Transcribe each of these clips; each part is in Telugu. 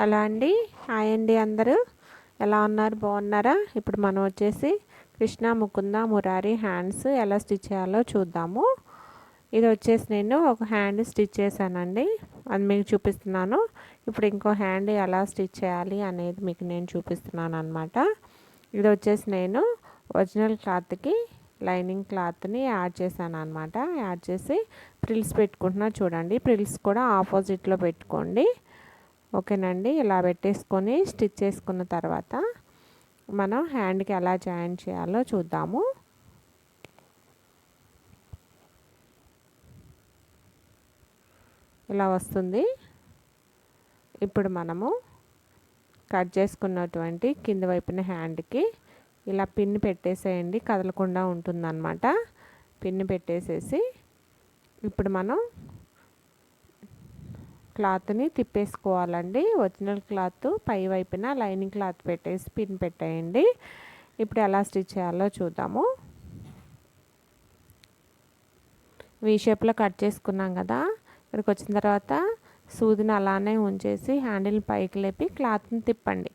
హలో అండి. హాయ్ అండి అందరూ. ఎలా ఉన్నారు? బాగున్నారా? ఇప్పుడు మనం వచ్చేసి కృష్ణ ముకుంద మురారి హ్యాండ్స్ ఎలా స్టిచ్ చేయాలో చూద్దాము. ఇది వచ్చేసి నేను ఒక హ్యాండ్ స్టిచ్ చేశానండి. అది మీకు చూపిస్తున్నాను. ఇప్పుడు ఇంకో హ్యాండ్ ఎలా స్టిచ్ చేయాలి అనేది మీకు నేను చూపిస్తున్నాను అనమాట ఇది వచ్చేసి నేను ఒరిజినల్ క్లాత్కి లైనింగ్ క్లాత్ని యాడ్ చేశాను అనమాట యాడ్ చేసి ప్రిల్స్ పెట్టుకుంటున్నా చూడండి. ప్రిల్స్ కూడా ఆపోజిట్లో పెట్టుకోండి. ఓకేనండి. ఇలా పెట్టేసుకొని స్టిచ్ చేసుకున్న తర్వాత మనం హ్యాండ్కి ఎలా జాయిన్ చేయాలో చూద్దాము. ఇలా వస్తుంది. ఇప్పుడు మనము కట్ చేసుకున్నటువంటి కింద వైపున హ్యాండ్కి ఇలా పిన్ పెట్టేసేయండి. కదలకుండా ఉంటుందన్నమాట. పిన్ పెట్టేసేసి ఇప్పుడు మనం క్లాత్ని తిప్పేసుకోవాలండి. ఒరిజినల్ క్లాత్ పై వైపున లైనింగ్ క్లాత్ పెట్టేసి పిన్ పెట్టేయండి. ఇప్పుడు ఎలా స్టిచ్ చేయాలో చూద్దాము. వీ షేప్లో కట్ చేసుకున్నాం కదా. ఇక్కడికి వచ్చిన తర్వాత సూదిని అలానే ఉంచేసి హ్యాండిల్ పైకి లేపి క్లాత్ని తిప్పండి.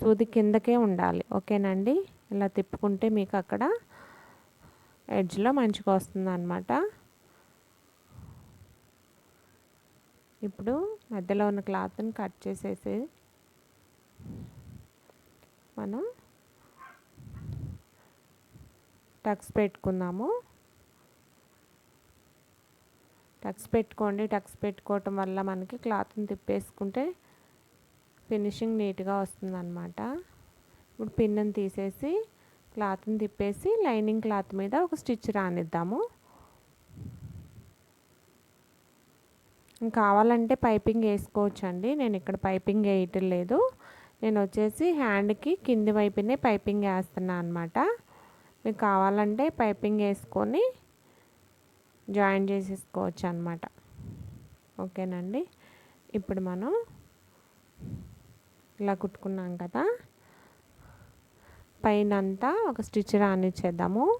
సూది కిందకే ఉండాలి. ఓకేనండి? ఇలా తిప్పుకుంటే మీకు అక్కడ ఎడ్జ్లో మంచిగా వస్తుంది అనమాట ఇప్పుడు మధ్యలో ఉన్న క్లాత్ని కట్ చేసేసి మనం టక్స్ పెట్టుకుందాము. టక్స్ పెట్టుకోండి. టక్స్ పెట్టుకోవటం వల్ల మనకి క్లాత్ని తిప్పేసుకుంటే ఫినిషింగ్ నీట్గా వస్తుంది అనమాట ఇప్పుడు పిన్నని తీసేసి క్లాత్ని తిప్పేసి లైనింగ్ క్లాత్ మీద ఒక స్టిచ్ రానిద్దాము. కావాలంటే పైపింగ్ వేసుకోవచ్చు అండి నేను ఇక్కడ పైపింగ్ వేయటం లేదు. నేను వచ్చేసి హ్యాండ్కి కింది వైపునే పైపింగ్ వేస్తున్నా అనమాట మీకు కావాలంటే పైపింగ్ వేసుకొని జాయిన్ చేసేసుకోవచ్చు అనమాట ఓకేనండి? ఇప్పుడు మనం ఇలా కుట్టుకున్నాం కదా. పైన అంతా ఒక స్టిచ్ రానిచ్చేద్దాము.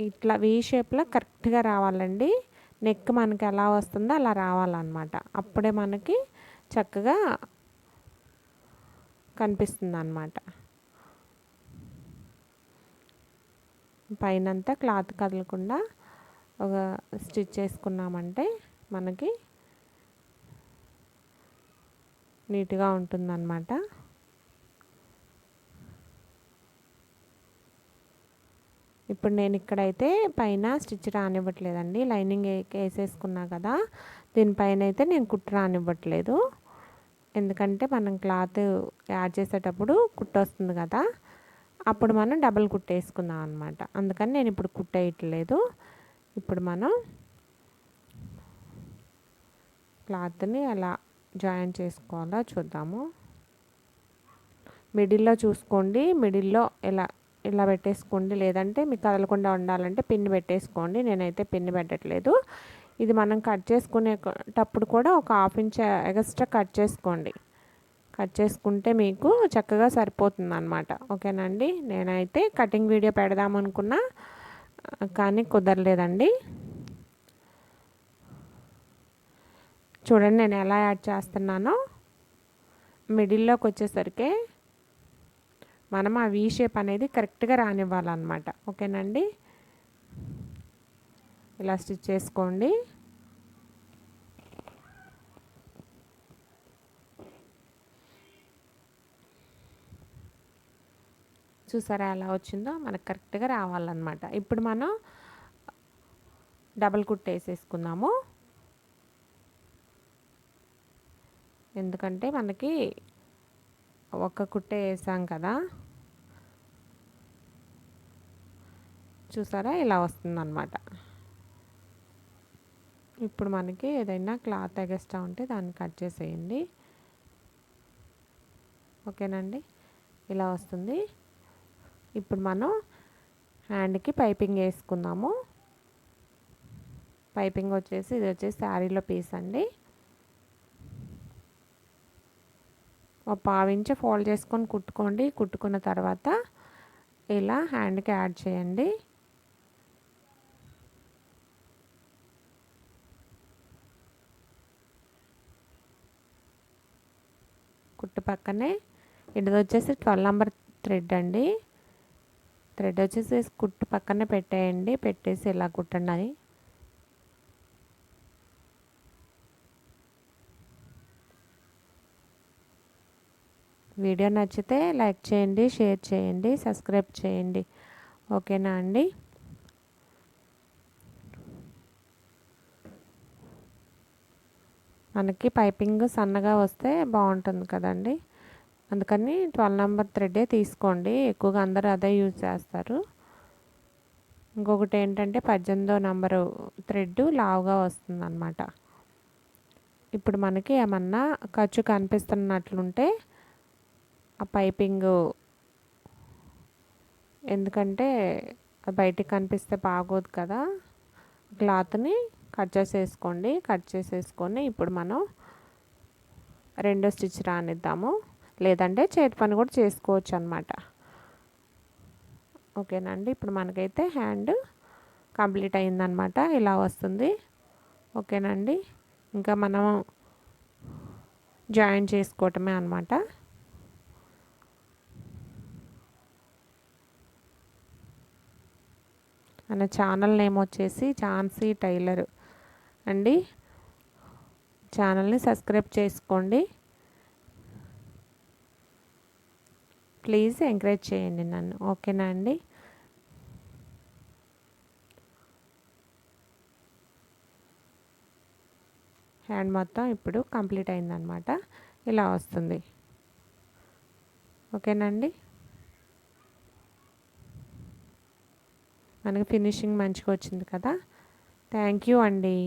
ఇట్లా వీ షేప్లో కరెక్ట్గా రావాలండి. నెక్ మనకి ఎలా వస్తుందో అలా రావాలన్నమాట. అప్పుడే మనకి చక్కగా కనిపిస్తుంది అన్నమాట పైనంతా క్లాత్ కదలకుండా ఒక స్టిచ్ చేసుకున్నామంటే మనకి నీట్గా ఉంటుందన్నమాట. ఇప్పుడు నేను ఇక్కడైతే పైన స్టిచ్ రానివ్వట్లేదండి. లైనింగ్ వేసేసుకున్నా కదా దీనిపైన అయితే నేను కుట్టు రానివ్వట్లేదు. ఎందుకంటే మనం క్లాత్ యాడ్ చేసేటప్పుడు కుట్టు వస్తుంది కదా అప్పుడు మనం డబల్ కుట్టేసుకుందాం అనమాట అందుకని నేను ఇప్పుడు కుట్టేయట్లేదు. ఇప్పుడు మనం క్లాత్ని ఎలా జాయిన్ చేసుకోవాలో చూద్దాము. మిడిల్లో చూసుకోండి. మిడిల్లో ఎలా ఇలా పెట్టేసుకోండి. లేదంటే మీకు కదలకుండా ఉండాలంటే పిన్ పెట్టేసుకోండి. నేనైతే పిన్ పెట్టట్లేదు. ఇది మనం కట్ చేసుకునేటప్పుడు కూడా ఒక హాఫ్ ఇంచ్ ఎగస్ట్రా కట్ చేసుకోండి. కట్ చేసుకుంటే మీకు చక్కగా సరిపోతుంది అనమాట ఓకేనండి? నేనైతే కటింగ్ వీడియో పెడదామనుకున్న కానీ కుదరలేదండి. చూడండి నేను ఎలా యాడ్ చేస్తున్నానో. మిడిల్లోకి వచ్చేసరికి మనం ఆ వీ షేప్ అనేది కరెక్ట్గా రానివ్వాలన్నమాట. ఓకేనండి? ఇలా స్టిచ్ చేసుకోండి. చూసారా ఎలా వచ్చిందో? మనకు కరెక్ట్గా రావాలన్నమాట. ఇప్పుడు మనం డబల్ కుట్ వేసేసుకుందాము. ఎందుకంటే మనకి ఒక్క కుట్టే వేసాం కదా. చూసారా? ఇలా వస్తుందన్నమాట. ఇప్పుడు మనకి ఏదైనా క్లాత్ ఎగస్ట్రా ఉంటే దాన్ని కట్ చేసేయండి. ఓకేనండి? ఇలా వస్తుంది. ఇప్పుడు మనం హ్యాండ్కి పైపింగ్ వేసుకుందాము. పైపింగ్ వచ్చేసి ఇది వచ్చేసి శారీలో పీస్ అండి. ఒక పావించి ఫోల్డ్ చేసుకొని కుట్టుకోండి. కుట్టుకున్న తర్వాత ఇలా హ్యాండ్కి యాడ్ చేయండి. కుట్టు పక్కనే. ఇది వచ్చేసి ట్వెల్వ్ నెంబర్ థ్రెడ్ అండి. థ్రెడ్ వచ్చేసి కుట్టు పక్కనే పెట్టేయండి. పెట్టేసి ఇలా కుట్టండి అని వీడియో నచ్చితే లైక్ చేయండి షేర్ చేయండి సబ్స్క్రైబ్ చేయండి. ఓకేనా అండి? మనకి పైపింగ్ సన్నగా వస్తే బాగుంటుంది కదండి. అందుకని ట్వెల్వ్ నెంబర్ థ్రెడ్డే తీసుకోండి. ఎక్కువగా అందరూ అదే యూజ్ చేస్తారు. ఇంకొకటి ఏంటంటే పద్దెనిమిదో నెంబరు థ్రెడ్ లావుగా వస్తుంది అనమాట ఇప్పుడు మనకి ఏమన్నా ఖర్చు కనిపిస్తున్నట్లుంటే ఆ పైపింగ్ ఎందుకంటే బయటికి కనిపిస్తే బాగోదు కదా. క్లాత్ని కట్ చేసేసుకోండి. కట్ చేసేసుకొని ఇప్పుడు మనం రెండో స్టిచ్ రానిద్దాము. లేదంటే చేతి పని కూడా చేసుకోవచ్చు అనమాట ఓకేనండి ఇప్పుడు మనకైతే హ్యాండ్ కంప్లీట్ అయిందనమాట ఇలా వస్తుంది. ఓకేనండి ఇంకా మనం జాయిన్ చేసుకోవటమే అనమాట మన ఛానల్ నేమ్ వచ్చేసి ఝాన్సీ టైలర్. అండి. ఛానల్ని సబ్స్క్రైబ్ చేసుకోండి. ప్లీజ్ ఎంకరేజ్ చేయండి నన్ను. ఓకేనా అండి? హ్యాండ్ మొత్తం ఇప్పుడు కంప్లీట్ అయిందనమాట ఇలా వస్తుంది. ఓకేనండి మనకి ఫినిషింగ్ మంచిగా వచ్చింది కదా. థ్యాంక్ యూ అండి.